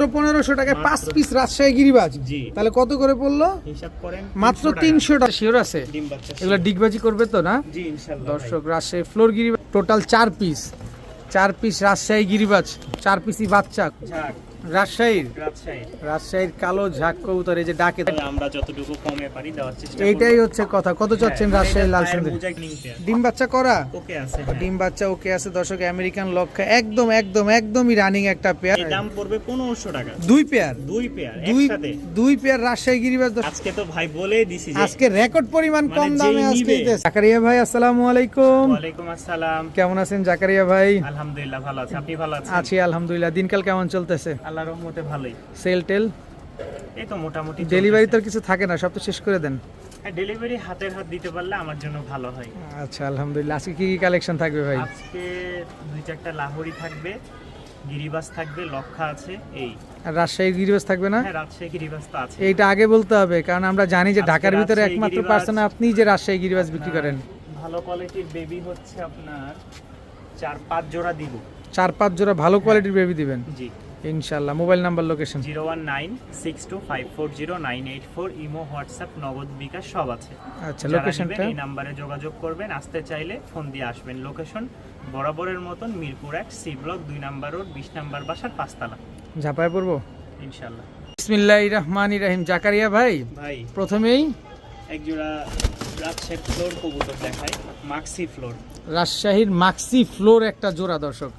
মাত্র পনেরোশো টাকায় পাঁচ পিস রাজশাহী গিরিবাজ। তাহলে কত করে পড়ল? মাত্র 300 তিনশো টাকা। শিওর আছে? এগুলো ডিগবাজি করবে তো না? দর্শক রাজশাহী ফ্লোর গিরিবাজ টোটাল চার পিস চার পিস রাজশাহী গিরিবাজ চার পিসই বাচ্চা। রাজশাহীর? রাজশাহীর। কালো ঝাক কবুতর এই যে ডাকে আমরা যতটুকু কমে পারি দেওয়ার চেষ্টা এইটাই হচ্ছে কথা। কত চাচ্ছেন হ্যাঁ, রাজশাহী লাল সুন্দর ডিম বাচ্চা করা? ওকে আছে হ্যাঁ। ডিম বাচ্চা ওকে আছে দর্শক আমেরিকান লক্ষা একদম একদম একদমই রানিং একটা পেয়ার দাম পড়বে টাকা। দুই পেয়ার দুই পেয়ার দুই একসাথে। দুই পেয়ার রাজশাহী দর্শক। আজকে তো ভাই বলেই দিছি আজকে রেকর্ড পরিমাণ মানে কম দামে আজকে জাকারিয়া ভাই আসসালামু আলাইকুম। আসসালাম। কেমন আছেন জাকারিয়া ভাই? আলহামদুলিল্লাহ ভালো আছে। আপনি ভালো আছেন? আছি আলহামদুলিল্লাহ। দিনকাল কেমন চলতেছে? আল্লাহর রহমতে ভালোই। সেল টেল? এই তো মোটামুটি ডেলিভারি তো কিছু থাকে না সব তো শেষ করে দেন। ডেলিভারি হাতের হাত দিতে পারলে আমার জন্য ভালো হয়। আচ্ছা আলহামদুলিল্লাহ। আজকে কি কি কালেকশন থাকবে ভাই? আজকে দুই চারটা লাহোরি থাকবে গিরিবাস থাকবে লক্ষা আছে এই। আর রাজশাহী গিরিবাজ থাকবে না? হ্যাঁ রাজশাহী গিরিবাস তো আছে। এইটা আগে বলতে হবে কারণ আমরা জানি যে ঢাকার ভিতরে একমাত্র পার্সন আপনি যে রাজশাহী গিরিবাজ বিক্রি করেন। ভালো কোয়ালিটির বেবি হচ্ছে আপনার চার পাঁচ জোড়া দিব। চার পাঁচ জোড়া ভালো কোয়ালিটির বেবি দিবেন। জি। ইনশাল্লাহ mobile number location zero one nine six two five four zero nine eight four imo WhatsApp Nagad bKash সব আছে। আচ্ছা লোকেশনটা এই নাম্বারে যোগাযোগ করবেন আসতে চাইলে ফোন দিয়ে আসবেন। লোকেশন বরাবরের মতন মিরপুর এক সি ব্লক দুই নাম্বার রোড বিশ নাম্বার বাসার পাঁচতলা। ঝাঁপায় পড়ব? ইনশাল্লাহ বিসমিল্লাহ রহমান রাহিম। জাকারিয়া ভাই ভাই। প্রথমেই? এক জোড়া রাজশাহীর ফ্লোর কবুতর দেখায় মাক্সি ফ্লোর রাজশাহীর মাক্সি ফ্লোর একটা জোড়া দর্শক।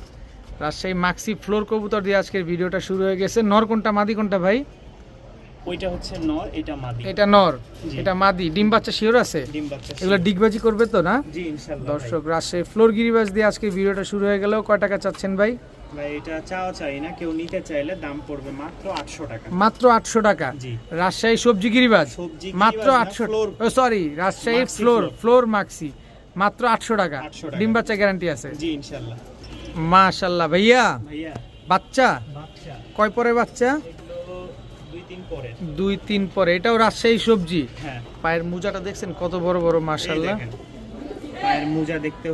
রাজশাহী মাক্সি ফ্লোর কবুতর দিয়ে আজকের ভিডিওটা শুরু হয়ে গেছে। নর কোনটা মাদি কোনটা ভাই? ওইটা হচ্ছে নর এটা মাদি। এটা নর এটা মাদি। ডিম বাচ্চা শিওর আছে? ডিম বাচ্চা এগুলো ডিগবাজি করবে তো না? জি ইনশাল্লাহ দর্শক রাজশাহী ফ্লোর গিরিবাজ দিয়ে আজকে ভিডিওটা শুরু হয়ে গেল। কয় টাকা চাচ্ছেন ভাই? ভাই ভাই এটা চাওয়া চাই না। কেউ নিতে চাইলে দাম পড়বে মাত্র আটশো টাকা। মাত্র আটশো টাকা? জি। রাজশাহী সবজি গিরিবাজ? মাত্র গিরিবাজ না, আটশো sorry Rajshahi floor floor. Maxi. মাত্র আটশো টাকা। 800 টাকা। ডিম বাচ্চা গ্যারান্টি আছে। জি মাশাল্লাহ ভাইয়া? ভাইয়া। বাচ্চা? বাচ্চা। কয় পরে বাচ্চা? দুই তিন পরে এটাও রাজশাহী সবজি? হ্যাঁ। পায়ের মোজাটা দেখছেন কত বড় বড় মাশাল্লাহ পায়ের মোজা দেখতে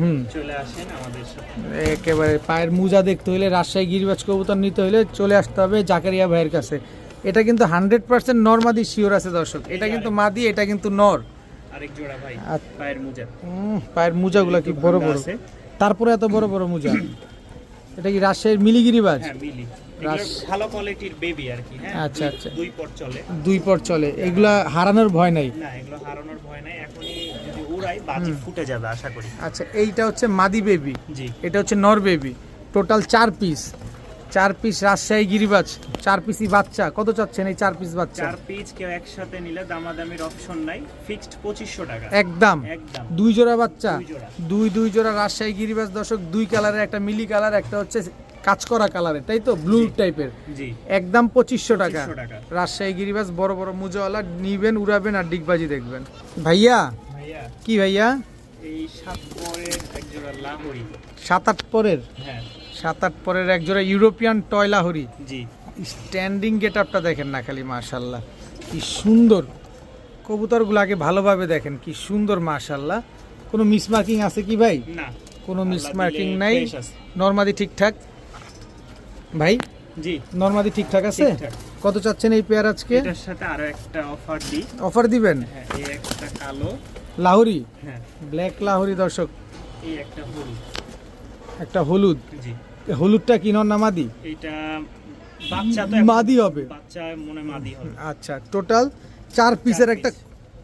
হুম। চলে আসেন আমাদের সাথে। একেবারে পায়ের মোজা দেখতে হলে রাজশাহী গিরিবাজ কবুতর নিতে হলে চলে আসতে হবে জাকারিয়া ভাইয়ের কাছে। এটা কিন্তু হান্ড্রেড পার্সেন্ট নর্মাদি শিওর আছে দর্শক। এটা কিন্তু মাদি এটা কিন্তু নর। আরেক জোড়া ভাই আচ্ছা। পায়ের মোজা। উম, পায়ের মোজাগুলো কি বড় বড়? আছে। তারপরে এত বড় বড় মোজা। এটা কি রাজশাহীর মিলিগিরিবাজ হ্যাঁ মিলি। ভালো কোয়ালিটির বেবি আর কি হ্যাঁ আচ্ছা, আচ্ছা। দুই পট চলে। দুই পট চলে। এগুলা হারানোর ভয় নাই? না এগুলো হারানোর ভয় নাই। এখনই যদি উড়াই বাজি ফুটে যাবে আশা করি। আচ্ছা এইটা হচ্ছে মাদি বেবি জি। এটা হচ্ছে নর বেবি টোটাল চার পিস চার পিস রাজশাহী গিরিবাজ চার পিসই বাচ্চা। কত চাচ্ছেন এই চার পিস বাচ্চা? চার পিস কেউ একসাথে নিলে দামাদামির অপশন নাই। ফিক্সড পঁচিশশো টাকা। একদম। দুই জোড়া বাচ্চা। দুই দুই জোড়া রাজশাহী গিরিবাজ দর্শক দুই কালারের একটা মিলি কালার একটা হচ্ছে কাজ করা কালারের তাই তো? ব্লু টাইপের জি। একদম পঁচিশশো টাকা। 2500 টাকা। রাজশাহী গিরিবাজ বড় বড় মুজাওয়ালা নিবেন উড়াবেন আর ডিগবাজি দেখবেন। ভাইয়া? ভাইয়া। কি ভাইয়া? এই সাত পরের এক জোড়া লাহরি। সাত আট পরের? হ্যাঁ। সাত আট পরের এক জোড়া ইউরোপিয়ান টয়লাহরি। জি। স্ট্যান্ডিং গেট আপটা দেখেন না খালি মাশাল্লাহ কি সুন্দর। কবুতরগুলো আগে ভালোভাবে দেখেন কি সুন্দর মাশাল্লাহ কোনো মিসমার্কিং আছে কি ভাই? না। কোনো মিসমার্কিং নাই। নর্মাদি ঠিকঠাক? ভাই? জি। নর্মাদি ঠিকঠাক আছে? কত চাচ্ছেন এই পেয়ার আজকে? এটার সাথে আরও একটা অফার দিই। অফার দিবেন? হ্যাঁ এই একটা কালো। লাহোরি? হ্যাঁ। ব্ল্যাক লাহোরি দর্শক। এই একটা হলুদ। একটা হলুদ। জি। হলুদটা কি নর না মাদি? এটা বাচ্চা তো মাদি হবে। বাচ্চা মনে মাদি হবে। আচ্ছা টোটাল চার পিসের একটা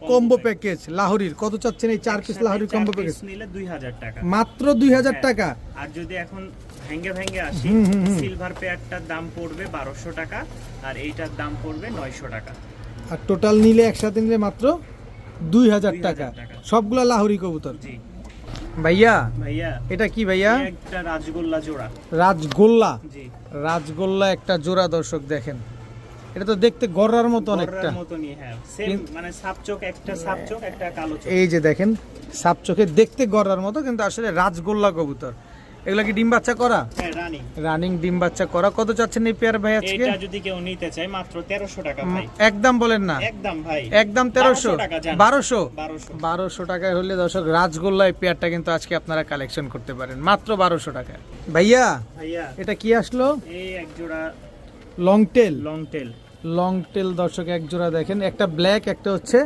কম্বো প্যাকেজ লাহোরির। কত চাচ্ছেন এই চার পিস লাহোরির কম্বো প্যাকেজ নিলে দুই হাজার টাকা। মাত্র দুই হাজার হ্যাঁ। টাকা? আর যদি এখন ভেঙ্গে ভেঙ্গে আসি। সিলভার পেয়ারটার দাম পড়বে বারোশো টাকা আর এইটার দাম পড়বে নয়শো টাকা। আর টোটাল নিলে একসাথে নিলে মাত্র দুই হাজার 2000 টাকা। টাকা। সবগুলা লাহোরি কবুতর। জি। ভাইয়া? ভাইয়া। এটা কি ভাইয়া? একটা রাজগোল্লা জোড়া। রাজগোল্লা? জি। রাজগোল্লা একটা জোড়া দর্শক দেখেন। এটা তো দেখতে গররার মতো অনেকটা। গররার মতনই হ্যাঁ। সেম মানে সাপচোক একটা সাপচোক একটা কালো চোখ। এই যে দেখেন সাপচোকে দেখতে গররার মতো কিন্তু আসলে রাজগোল্লা কবুতর। এগুলা কি ডিম বাচ্চা করা? হ্যাঁ রানিং। রানিং ডিম বাচ্চা করা। কত চাচ্ছেন এই পেয়ার ভাই আজকে? এটা যদি কেউ নিতে চায় মাত্র তেরোশো টাকা ভাই। একদম বলেন না। একদম ভাই। একদম তেরোশো। 1200 টাকা জান। বারোশো? বারোশো। বারোশো টাকায় হলে দর্শক রাজগোল্লা এই পেয়ারটা কিন্তু আজকে আপনারা কালেকশন করতে পারেন। মাত্র বারোশো টাকা ভাইয়া ভাইয়া। এটা কি আসলো? এই এক জোড়া long tail long tail long tail দর্শক এক জোড়া দেখেন। একটা ব্ল্যাক একটা হচ্ছে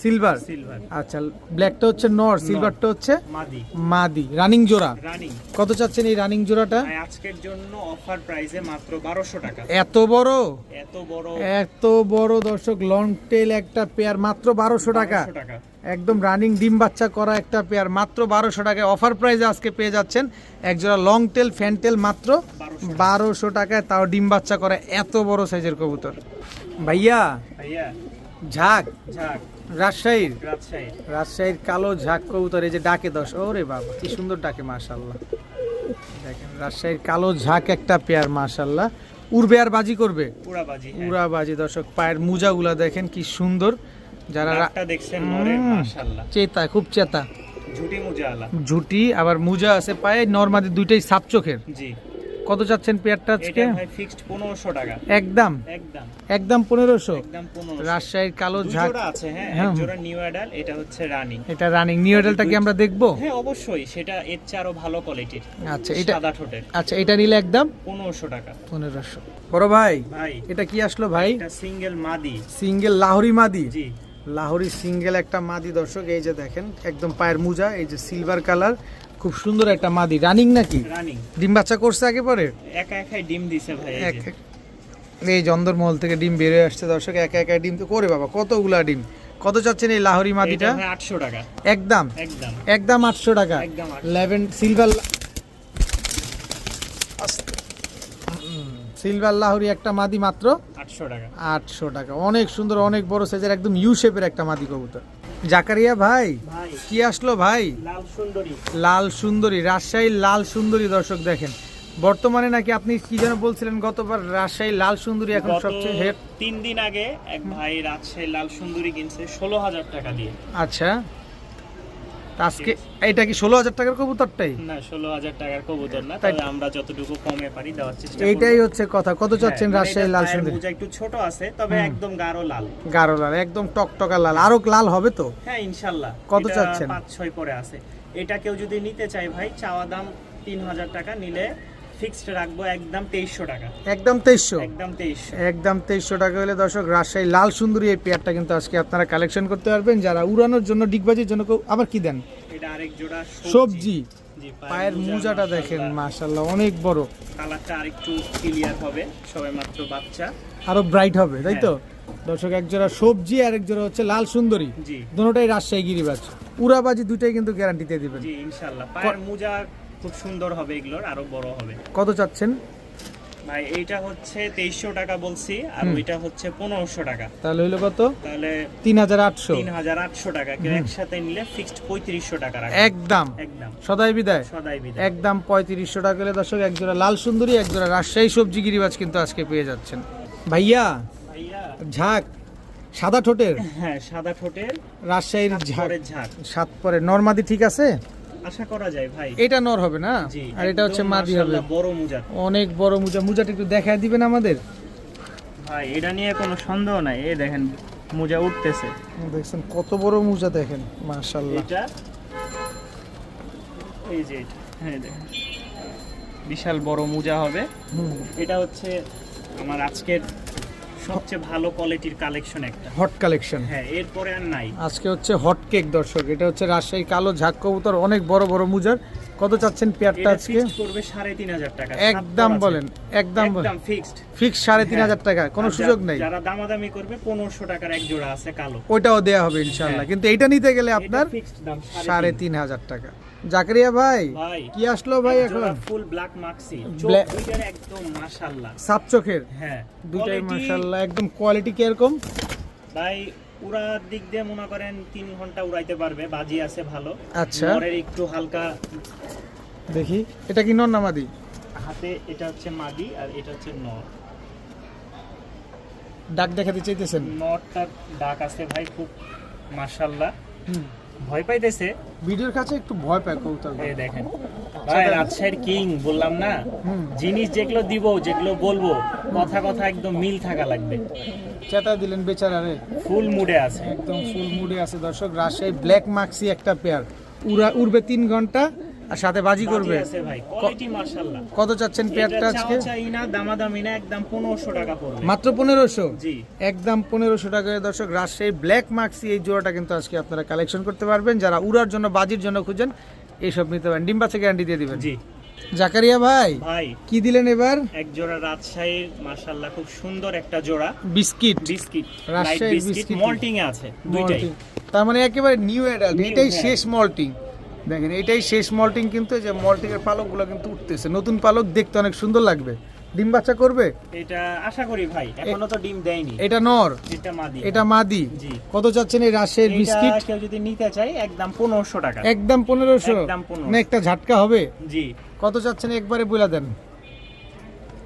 সিলভার সিলভার আচ্ছা ব্ল্যাকটা হচ্ছে নর সিলভারটা হচ্ছে মাদি। মাদি। রানিং জোড়া? রানিং কত চাচ্ছেন এই রানিং জোড়াটা? আজকের জন্য অফার প্রাইসে মাত্র বারোশো টাকা। এত বড়? এত বড়। এত বড় দর্শক লং টেল একটা পেয়ার মাত্র বারোশো টাকা। 1200 টাকা। একদম রানিং ডিম বাচ্চা করা একটা পেয়ার মাত্র বারোশো টাকায় অফার প্রাইসে আজকে পেয়ে যাচ্ছেন। একজোড়া লং টেল ফ্যান টেল মাত্র 1200 বারোশো টাকায় তাও ডিম বাচ্চা করা এত বড় সাইজের কবুতর। ভাইয়া ভাইয়া। ঝাঁক। ঝাক। রাজশাহীর? রাজশাহী রাজশাহীর কালো ঝাঁক কবুতর এই যে ডাকে দশ ওরে বাবা কি সুন্দর ডাকে মাশাল্লাহ দেখেন রাজশাহীর কালো ঝাঁক একটা পেয়ার মাশাল্লাহ উড়বে আর বাজি করবে? পুরা বাজি হ্যাঁ। উড়া বাজি দর্শক পায়ের মুজাগুলা দেখেন কি সুন্দর। যারা দেখছেন। চেতা খুব চেতা। ঝুটি আবার মুজা আছে পায়ে নর্মাদি দুইটাই সাপ চোখের। জি। কত চাচ্ছেন পেয়ারটা আজকে? ফিক্সড 1500 টাকা। একদম? একদম। একদম পনেরোশো? একদম 1500 রাজশাহীর কালো ঝাঁক। আছে হ্যাঁ হ্যাঁ। জোড়া নিউ অ্যাডাল এটা হচ্ছে রানী এটা রানিং নিউ কি আমরা দেখব? হ্যাঁ অবশ্যই সেটা এর চেয়ে আরও ভালো কোয়ালিটির আচ্ছা এটা সাদা ঠোঁটের। আচ্ছা এটা নিলে একদম? 1500 টাকা। পনেরোশো। বড় ভাই ভাই। এটা কি আসলো ভাই? এটা সিঙ্গেল মাদি। সিঙ্গেল লাহোরি মাদি? জি। লাহোরি সিঙ্গেল একটা মাদি দর্শক এই যে দেখেন একদম পায়ের মুজা এই যে সিলভার কালার খুব সুন্দর একটা মাদি। রানিং নাকি? রানিং ডিম বাচ্চা করছে আগে পরে? একা একাই ডিম দিছে ভাই এই এক। এই জন্দরমহল থেকে ডিম বের হয়ে আসছে দর্শক একা একা ডিম তো করে বাবা কতগুলা ডিম? কত চাচ্ছেন এই লাহোরি মাদিটা? এটা ভাই 800 টাকা। একদম? একদম। একদম আটশো টাকা। একদম লেভেন সিলভার সিলভার লাহোরি একটা মাদি মাত্র 800 টাকা। আটশো টাকা। অনেক সুন্দর অনেক বড় সাইজের একদম ইউ শেপের একটা মাদি কবুতর। জাকারিয়া ভাই? কি আসলো ভাই? লাল সুন্দরী। রাজশাহী রাজশাহীর লাল সুন্দরী দর্শক দেখেন। বর্তমানে নাকি আপনি কি যেন বলছিলেন গতবার রাজশাহী লাল সুন্দরী এখন সবচেয়ে হেট তিন দিন আগে এক ভাই রাজশাহী লাল সুন্দরী কিনছে ষোলো হাজার টাকা দিয়ে। আচ্ছা। আজকে এটা কি ষোলো হাজার টাকার কবুতরটাই? না ষোলো হাজার টাকার কবুতর না তাই- আমরা যতটুকু কমে পারি দেওয়ার চেষ্টা এইটাই হচ্ছে কথা। কত চাচ্ছেন হ্যাঁ, মানে রাজশাহীর এটা লাল সুন্দর? একটু ছোট আছে তবে একদম গাঢ় লাল। গাঢ় লাল একদম টকটকা লাল। আরও লাল হবে তো? হ্যাঁ ইনশাল্লাহ। কত চাচ্ছেন? পাঁচ ছয় পরে আছে। এটা কেউ যদি নিতে চায় ভাই চাওয়া দাম তিন হাজার টাকা নিলে ফিক্সড রাখব একদম তেইশশো টাকা। একদম তেইশশো? একদম তেইশশো। একদম তেইশশো টাকা হলে দর্শক রাজশাহী লাল সুন্দরী এই পেয়ারটা কিন্তু আজকে আপনারা কালেকশন করতে পারবেন। যারা উড়ানোর জন্য ডিগবাজির জন্য আবার কি দেন? এটা আরেক জোড়া সবজি। পায়ের মোজা, মুজাটা দেখেন মাশাআল্লাহ। অনেক বড়। কালারটা আরেকটু ক্লিয়ার হবে সবে মাত্র বাচ্চা। আরও ব্রাইট হবে তাই তো? হ্যাঁ। দর্শক এক জোড়া সবজি আর এক জোড়া হচ্ছে লাল সুন্দরী। দুটোটাই রাজশাহী গিরিবাজ। উড়াবাজি দুটাই কিন্তু গ্যারান্টিতে দিবেন। জি ইনশাল্লাহ পায়ের মোজা খুব সুন্দর হবে এগুলোর আরও বড় হবে। কত চাচ্ছেন? ভাই এইটা হচ্ছে তেইশশো টাকা বলছি আর। ওইটা হচ্ছে পনেরোশো টাকা। তাহলে হইল কত? তাহলে তিন হাজার আটশো। তিন হাজার আটশো টাকা। কেউ একসাথে নিলে ফিক্সড পঁয়ত্রিশশো টাকা একদম। একদম। সদাই বিদায়। সদাই বিদায়। একদম পঁয়ত্রিশশো টাকা হলে দর্শক এক জোড়া লাল সুন্দরী এক জোড়া রাজশাহী সবজি গিরিবাজ কিন্তু আজকে পেয়ে যাচ্ছেন। ভাইয়া ভাইয়া। ঝাঁক সাদা ঠোঁটের? হ্যাঁ সাদা ঠোঁটের রাজশাহীর ঝাঁক। ঝাঁক। সাত পরে নর্মাদি ঠিক আছে? আশা করা যায় ভাই। এটা নর হবে না? আর এটা হচ্ছে মাদি হবে। বড় মুজা। অনেক বড় মুজা। মুজাটা একটু দেখায় দিবেন আমাদের? ভাই এটা নিয়ে কোনো সন্দেহ নাই। এই দেখেন মুজা উঠতেছে। দেখছেন কত বড় মুজা দেখেন। মাশাল্লাহ এটা? এই যে হ্যাঁ দেখেন। বিশাল বড় মুজা হবে। এটা হচ্ছে আমার আজকের সবচেয়ে ভালো কোয়ালিটির কালেকশন একটা। হট কালেকশন হ্যাঁ এরপরে আর নাই। আজকে হচ্ছে হট কেক দর্শক। এটা হচ্ছে রাজশাহী কালো ঝাঁক কবুতর অনেক বড় বড় মুজার। কত চাচ্ছেন পেয়ারটা আজকে? করবে সাড়ে তিন হাজার টাকা। একদম। বলেন একদম বলেন। একদম ফিক্সড ফিক্স সাড়ে তিন হাজার টাকা কোনো সুযোগ নেই। যারা দামাদামি করবে পনেরোশো টাকার এক জোড়া আছে কালো। ওইটাও দেয়া হবে ইনশাল্লাহ হ্যাঁ। কিন্তু এইটা নিতে গেলে আপনার ফিক্সড দাম সাড়ে তিন হাজার টাকা। জাকারিয়া ভাই কি আসলো ভাই এখন? ফুল ব্ল্যাক মাক্সি দুইটার একদম মাশাআল্লাহ সাপ চোখের? হ্যাঁ দুইটাই মাশাল্লাহ একদম কোয়ালিটি কীরকম? ভাই উড়ার দিক দিয়ে মনে করেন তিন ঘণ্টা উড়াইতে পারবে বাজি আছে ভালো। আচ্ছা। নরের একটু হালকা দেখি এটা কি নর নামাদি হাতে এটা হচ্ছে মাদি আর এটা হচ্ছে নর। ডাক দেখাতে চাইতেছেন? নরটার ডাক আছে ভাই খুব মাশাল্লাহ। ভয় পাইতেছে? ভিডিওর কাছে একটু ভয় পায় কৌতল এই দেখেন। ভাই রাজশাহীর কিং বললাম না? জিনিস যেগুলো দিব যেগুলো বলব কথা কথা একদম মিল থাকা লাগবে। চেতা দিলেন বেচারারে ফুল মুডে আছে। একদম ফুল মুডে আছে। দর্শক রাজশাহী ব্ল্যাক মাক্সি একটা পেয়ার উড়া উড়বে তিন ঘণ্টা আর সাথে বাজি করবে? কত চাচ্ছেন পেয়ারটা আজকে? দামাদামি না একদম 1500 টাকা পড়বে। মাত্র পনেরোশো? জি। একদম পনেরোশো টাকায় দর্শক রাজশাহী ব্ল্যাক মার্কসি এই জোড়াটা কিন্তু আজকে আপনারা কালেকশন করতে পারবেন। যারা উড়ার জন্য বাজির জন্য খুঁজেন এইসব নিতে পারেন। ডিম বাচ্চা গ্যারান্টি দিয়ে দিবেন। জি। জাকারিয়া ভাই ভাই। কি দিলেন এবার? এক জোড়া রাজশাহীর মাশাআল্লাহ খুব সুন্দর একটা জোড়া। বিস্কিট। বিস্কিট লাইট রাজশাহীর বিস্কিট। মল্টিং এ আছে দুইটাই। তার মানে একেবারে নিউ অ্যাডাল্ট এটাই হ্যাঁ। শেষ মল্টিং দেখেন এটাই শেষ মল্টিং কিন্তু এই যে মল্টিং এর পালকগুলো কিন্তু উঠতেছে। নতুন পালক দেখতে অনেক সুন্দর লাগবে। ডিম বাচ্চা করবে? এটা আশা করি ভাই এখনও তো ডিম দেয়নি। এটা নর? এটা মাদি। এটা মাদি? জি। কত চাচ্ছেন এই এটা বিস্কিট? কেউ যদি নিতে চাই একদম 1500 টাকা। একদম পনেরোশো? একদম 1500 না একটা ঝাটকা হবে? জি। কত চাচ্ছেন? একবারে বলে দেন।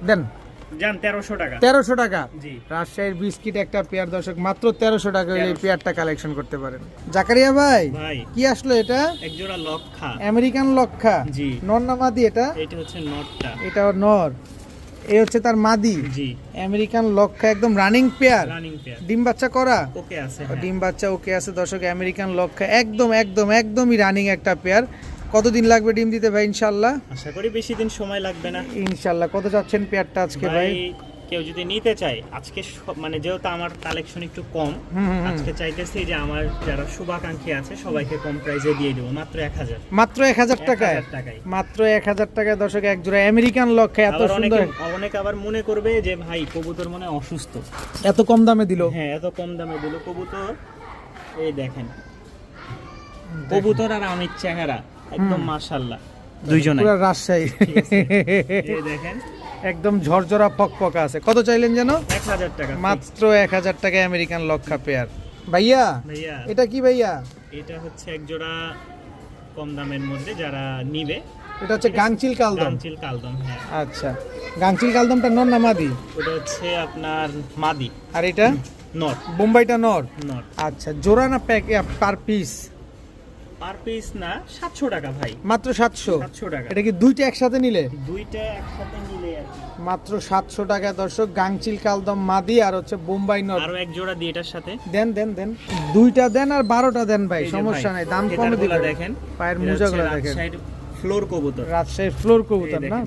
দেন। জান 1300 টাকা। তেরোশো টাকা? জি। রাজশাহীর বিস্কিট একটা পেয়ার দর্শক মাত্র তেরোশো টাকা হলে পেয়ারটা কালেকশন করতে পারেন। জাকারিয়া ভাই ভাই। কি আসলো এটা? এক জোড়া লক্ষা। আমেরিকান লক্ষা। জি। নর না মাদি এটা? এটা হচ্ছে নটটা এটা নর। এই হচ্ছে তার মাদি। জি। আমেরিকান লক্ষা একদম রানিং পেয়ার রানিং পেয়ার ডিম বাচ্চা করা? ওকে আছে হ্যাঁ। ডিম বাচ্চা ওকে আছে দর্শক আমেরিকান লক্ষা একদম একদম একদমই রানিং একটা পেয়ার কতদিন লাগবে ডিম দিতে ভাই ইনশাল্লাহ আশা করি বেশি দিন সময় লাগবে না। ইনশাল্লাহ কত চাচ্ছেন পেয়ারটা আজকে ভাই কেউ যদি নিতে চায় আজকে মানে যেহেতু আমার কালেকশন একটু কম। আজকে চাইতেছি যে আমার যারা শুভাকাঙ্ক্ষী আছে সবাইকে কম প্রাইসে দিয়ে দেবো মাত্র এক হাজার। মাত্র এক হাজার টাকায়? মাত্র এক হাজার টাকায় দর্শক এক জোড়া আমেরিকান লক্ষা এত সুন্দর। অনেকে আবার মনে করবে যে ভাই কবুতর মনে অসুস্থ। এত কম দামে দিল? হ্যাঁ এত কম দামে দিল। কবুতর এই দেখেন। কবুতর আর আমির চেহারা। একদম মাশাল্লাহ দুইজনে। পুরো রাজশাহী। এই দেখেন। একদম ঝরঝরা পকপকা আছে। কত চাইলেন যেন? এক হাজার টাকা। মাত্র এক হাজার টাকায় আমেরিকান লক্ষা পেয়ার। ভাইয়া ভাইয়া। এটা কি ভাইয়া? এটা হচ্ছে এক জোড়া কম দামের মধ্যে যারা নিবে। এটা হচ্ছে গাংচিল কালদম। গামচিল কালদম হ্যাঁ। আচ্ছা। গাংচিল কালদমটা নর না মাদি? ওটা হচ্ছে আপনার মাদি। আর এটা? নট বোম্বাইটা নর? নট আচ্ছা জোড়া না pack per piece? Per piece না সাতশো টাকা ভাই। মাত্র 700 700 টাকা। এটা কি দুইটা একসাথে নিলে? দুইটা একসাথে নিলে মাত্র সাতশো টাকা দর্শক গাংচিল কালদম মাদি আর হচ্ছে বোম্বাই নর আরও এক জোড়া দিয়ে এটার সাথে। দেন দেন দেন। দুইটা দেন আর বারোটা দেন ভাই সমস্যা নাই দাম কম দিবেন দেখেন পায়ের মোজাগুলো দেখেন। রাজশাহীর ফ্লোর কবুতর। রাজশাহীর ফ্লোর কবুতর না।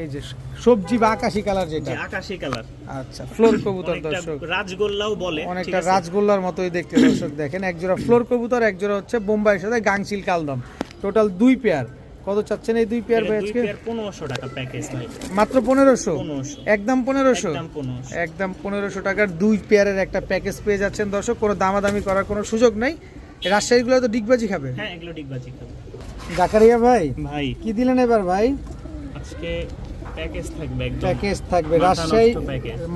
এই যে সবজি বা আকাশি কালার যেটা। আকাশি কালার। আচ্ছা ফ্লোর কবুতর দর্শক। রাজগোল্লাও বলে অনেকটা রাজগোল্লার মতোই দেখতে দর্শক দেখেন। এক জোড়া ফ্লোর কবুতর এক জোড়া হচ্ছে বোম্বাইয়ের সাথে গাংচিল কালদম। টোটাল দুই পেয়ার কত চাচ্ছেন এই দুই পেয়ার ভাই আজকে? টাকা প্যাকেজ ভাই। মাত্র একদম পনেরোশো? একদম টাকার দুই পেয়ারের একটা প্যাকেজ পেয়ে যাচ্ছেন দর্শক। কোনো দামাদামি করার কোনো সুযোগ নেই। রাজশাহীগুলো তো ডিগবাজি খাবে। হ্যাঁ এগুলো ডিগবাজি খাবে। জাকারিয়া ভাই ভাই। কি দিলেন এবার ভাই? আজকে প্যাকেজ থাকবে একদম। প্যাকেজ থাকবে। রাজশাহী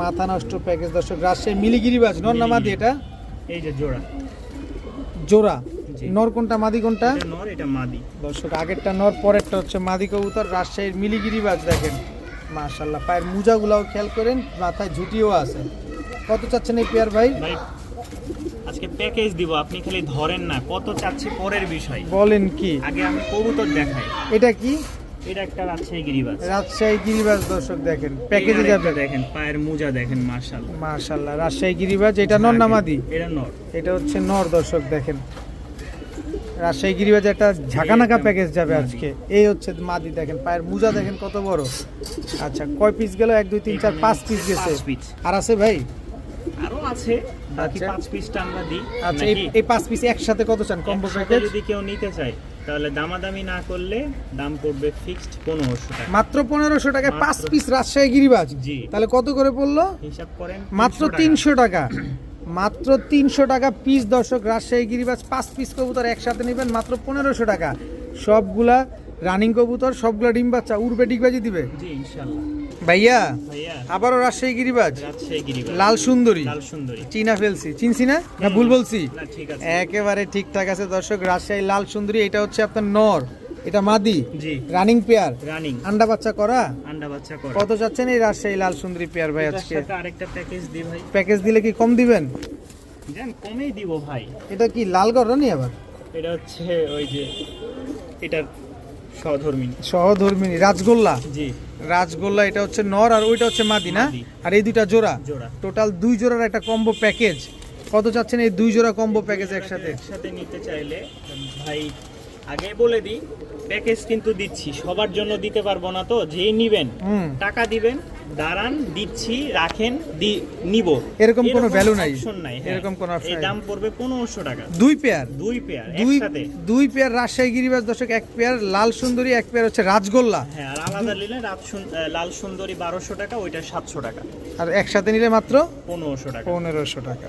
মাথা নষ্ট প্যাকেজ দর্শক রাজশাহী মিলিগিরি বাজ এটা? এই যে জোড়া। জোড়া। নর কোনটা মাদি কোনটা? নর এটা মাদি। দর্শক আগেরটা নর পরেরটা হচ্ছে মাদি কবুতর। রাজশাহীর মিলিগিরি বাজ দেখেন। মাশাল্লাহ পায়ের মুজাগুলাও খেয়াল করেন মাথায় ঝুটিও আছে। কত চাচ্ছেন এই পেয়ার ভাই? ভাই আজকে প্যাকেজ দিব আপনি খালি ধরেন না কত চাচ্ছি পরের বিষয়। বলেন কি? আগে আমি কবুতর দেখাই। এটা কি? এটা একটা রাজশাহী গিরিবাজ। রাজশাহী গিরিবাজ দর্শক দেখেন প্যাকেজে যাবে। দেখেন পায়ের মোজা দেখেন রাজশাহী গিরিবাজ এটা নর না এটা নর। এটা হচ্ছে নর দর্শক দেখেন। রাজশাহী গিরিবাজে একটা ঝাঁকানাকা প্যাকেজ যাবে আজকে। এই হচ্ছে মাদি দেখেন পায়ের মুজা দেখেন কত বড়। আচ্ছা কয় পিস গেল? এক দুই তিন চার পাঁচ পিস গেছে। আর আছে ভাই? আরও আছে বাকি আচ্ছা। পাঁচ পিসটা আমরা দিই। আচ্ছা এই পাঁচ পিস একসাথে কত চান? কম্বো প্যাকেজ যদি কেউ নিতে চায়। তাহলে দামাদামি না করলে দাম পড়বে ফিক্সড পনেরোশো টাকা। মাত্র পনেরোশো টাকায় পাঁচ পিস রাজশাহী গিরিবাজ। জি। তাহলে কত করে পড়ল? হিসাব করেন মাত্র তিনশো টাকা। মাত্র তিনশো টাকা পিস দর্শক রাজশাহী গিরিবাজ পাঁচ পিস কবুতর একসাথে নেবেন মাত্র পনেরোশো টাকা। সবগুলা রানিং কবুতর সবগুলা ডিম বাচ্চা উড়বে ডিগবাজি দিবে? জি ইনশাল্লাহ ভাইয়া আবারও রাজশাহী গিরিবাজ? লাল সুন্দরী। চিনা ফেলছি। চিনছি না? না ভুল বলছি? একেবারে ঠিকঠাক আছে দর্শক রাজশাহী লাল সুন্দরী এটা হচ্ছে আপনার নর এটা মাদি রানিং পেয়ার। রানিং। আন্ডা বাচ্চা করা? আন্ডা বাচ্চা করে। কত চাচ্ছেন এই রাজশাহী লাল সুন্দরী পেয়ার ভাই আজকে? আরেকটা প্যাকেজ দিই ভাই। প্যাকেজ দিলে কি কম দিবেন? জান কমেই দিব ভাই। এটা কি লাল গরনি আবার? এটা হচ্ছে ওই যে এটার সহধর্মিনী। সহধর্মিনী রাজগোল্লা? জি। রাজগোল্লা এটা হচ্ছে নর আর ওইটা হচ্ছে মাদিনা আর এই দুইটা জোড়া? জোড়া। টোটাল দুই জোড়ার একটা কম্বো প্যাকেজ কত চাচ্ছেন এই দুই জোড়া কম্বো প্যাকেজ একসাথে? একসাথে নিতে চাইলে ভাই আগে বলে দিই প্যাকেজ কিন্তু দিচ্ছি। সবার জন্য দিতে পারব না তো যেই নিবেন টাকা দিবেন দাঁড়ান দিচ্ছি রাখেন নিব। এরকম কোনো ভ্যালু নাই। নাই হ্যাঁ। এরকম কোনো অপশন দাম পড়বে পনেরোশো টাকা। দুই পেয়ার? দুই পেয়ার একসাথে। দুই পেয়ার রাজশাহী গিরিবাস দর্শক এক পেয়ার লাল সুন্দরী এক পেয়ার হচ্ছে রাজগোল্লা। হ্যাঁ আর আলাদা নিলে লাল সুন্দরী বারোশো টাকা ওইটা সাতশো টাকা। আর একসাথে নিলে মাত্র পনেরোশো টাকা। পনেরোশো টাকা।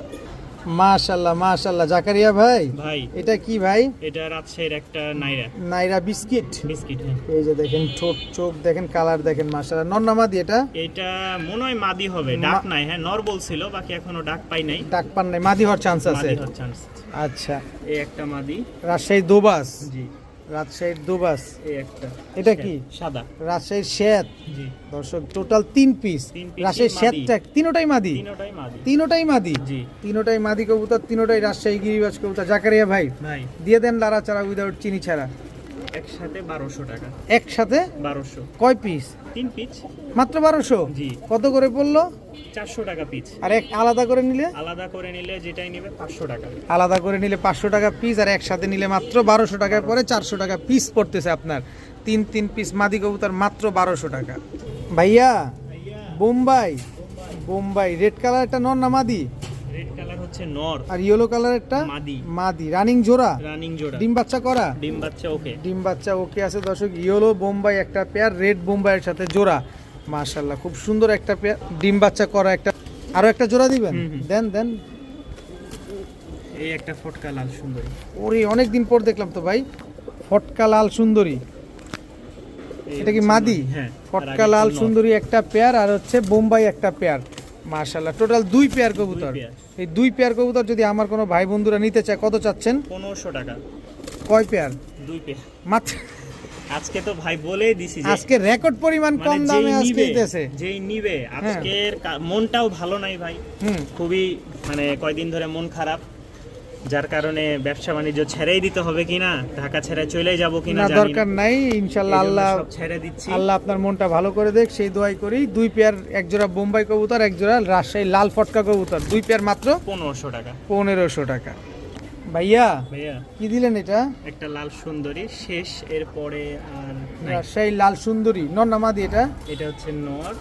মাশাল্লাহ মাশাল্লাহ জাকারিয়া ভাই ভাই। এটা কি ভাই? এটা রাজশাহীর একটা নাইরা। নাইরা বিস্কিট। বিস্কিট হ্যাঁ। এই যে দেখেন ঠোঁট চোখ দেখেন কালার দেখেন মাশাল্লাহ মাদি এটা? এটা মনে হয় মাদি হবে ডাক নাই হ্যাঁ নর বলছিল বাকি এখনও ডাক পাই নাই। ডাক পান নাই মাদি হওয়ার চান্স আছে। মাদি হওয়ার চান্স আচ্ছা। এই একটা মাদি। রাজশাহী দোবাস। জি। রাজশাহীর দুবাস এই একটা। এটা কি? সাদা। রাজশাহীর শ্বেত জি। দর্শক টোটাল তিন পিস রাজশাহীর। শ্বেতটা তিনোটাই মাদি? তিনোটাই মাদি। জি। তিনোটাই মাদি কবুতর তিনোটাই রাজশাহী গিরিবাস কবুতর। জাকারিয়া ভাই ভাই। দিয়ে দেন লারা চারা উইদাউট চিনি ছাড়া। একসাথে টাকা। কয় পিস তিন পিস মাত্র বারোশো? জি। কত করে পড়ল? চারশো টাকা পিস আর এক আলাদা করে নিলে? আলাদা করে নিলে যেটাই নেবে পাঁচশো টাকা। আলাদা করে নিলে পাঁচশো টাকা পিস আর একসাথে নিলে মাত্র বারোশো টাকায় পরে চারশো টাকা পিস পড়তেছে আপনার। তিন তিন পিস মাদি কবুতর মাত্র বারোশো টাকা। ভাইয়া বোম্বাই। বোম্বাই রেড কালার একটা নর না মাদি? রেড কালার হচ্ছে নর আর ইয়েলো কালার একটা? মাদি। মাদি। রানিং জোড়া? রানিং জোড়া। ডিম বাচ্চা করা? ডিম বাচ্চা ওকে ডিম বাচ্চা ওকে আছে দর্শক। ইয়েলো বোম্বাই একটা পেয়ার রেড বোম্বাইয়ের সাথে জোড়া। মাশাল্লাহ খুব সুন্দর একটা পেয়ার ডিম বাচ্চা করা একটা। আরও একটা জোড়া দিবেন। দেন দেন। এই একটা ফটকা লাল সুন্দরী। ওরে অনেক দিন পর দেখলাম তো ভাই। ফটকা লাল সুন্দরী। এটা কি মাদি? হ্যাঁ। ফটকা লাল সুন্দরী একটা পেয়ার আর হচ্ছে বোম্বাই একটা পেয়ার মাশাল্লাহ টোটাল দুই পেয়ার কবুতর। এই দুই পেয়ার কবুতর যদি আমার কোনো ভাই বন্ধুরা নিতে চায় কত চাচ্ছেন? পনেরোশো টাকা। কয় পেয়ার দুই পেয়ার মাত্র আজকে তো ভাই বলেই দিছি আজকে রেকর্ড পরিমাণ কম মানে দামে আজকে নিবে দিতেছে। যেই নিবে আজকের মনটাও ভালো নাই ভাই। হুম। খুবই মানে কয়দিন ধরে মন খারাপ। যার কারণে ব্যবসা বাণিজ্য ছেড়েই দিতে হবে কিনা ঢাকা ছেড়ে চলে যাব কিনা না দরকার নাই ইনশাল্লাহ আল্লাহ ছেড়ে দিচ্ছি। আল্লাহ আপনার মনটা ভালো করে দেখ সেই দোয়াই করি। দুই পেয়ার এক জোড়া বোম্বাই কবুতর এক জোড়া রাজশাহী লাল ফটকা কবুতর। দুই পেয়ার মাত্র? পনেরোশো টাকা। পনেরোশো টাকা। ভাইয়া ভাইয়া। কি দিলেন এটা? একটা লাল সুন্দরী শেষ এরপরে আর। রাজশাহী লাল সুন্দরী নন্না মাদি এটা? এটা হচ্ছে নর।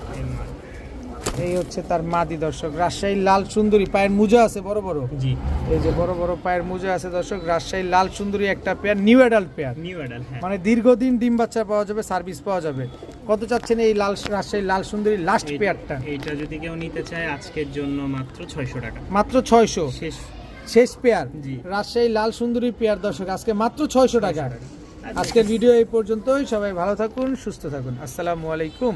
এই হচ্ছে তার মাদি দর্শক। রাজশাহী লাল সুন্দরী পায়ের মুজা আছে বড় বড়। জি। এই যে বড় বড় পায়ের মুজা আছে দর্শক রাজশাহী লাল সুন্দরী একটা pair new adult pair new adult হ্যাঁ। মানে দীর্ঘদিন ডিম বাচ্চা পাওয়া যাবে সার্ভিস পাওয়া যাবে। কত চাচ্ছেন এই লাল রাজশাহী লাল সুন্দরী লাস্ট পেয়ারটা এইটা যদি কেউ নিতে চায় আজকের জন্য মাত্র ছয়শো টাকা। মাত্র ছয়শো? শেষ। শেষ পেয়ার জি। রাজশাহী লাল সুন্দরী পেয়ার দর্শক আজকে মাত্র ছয়শো টাকা। টাকা। আজকের ভিডিও এই পর্যন্তই সবাই ভালো থাকুন সুস্থ থাকুন। আসসালামু আলাইকুম।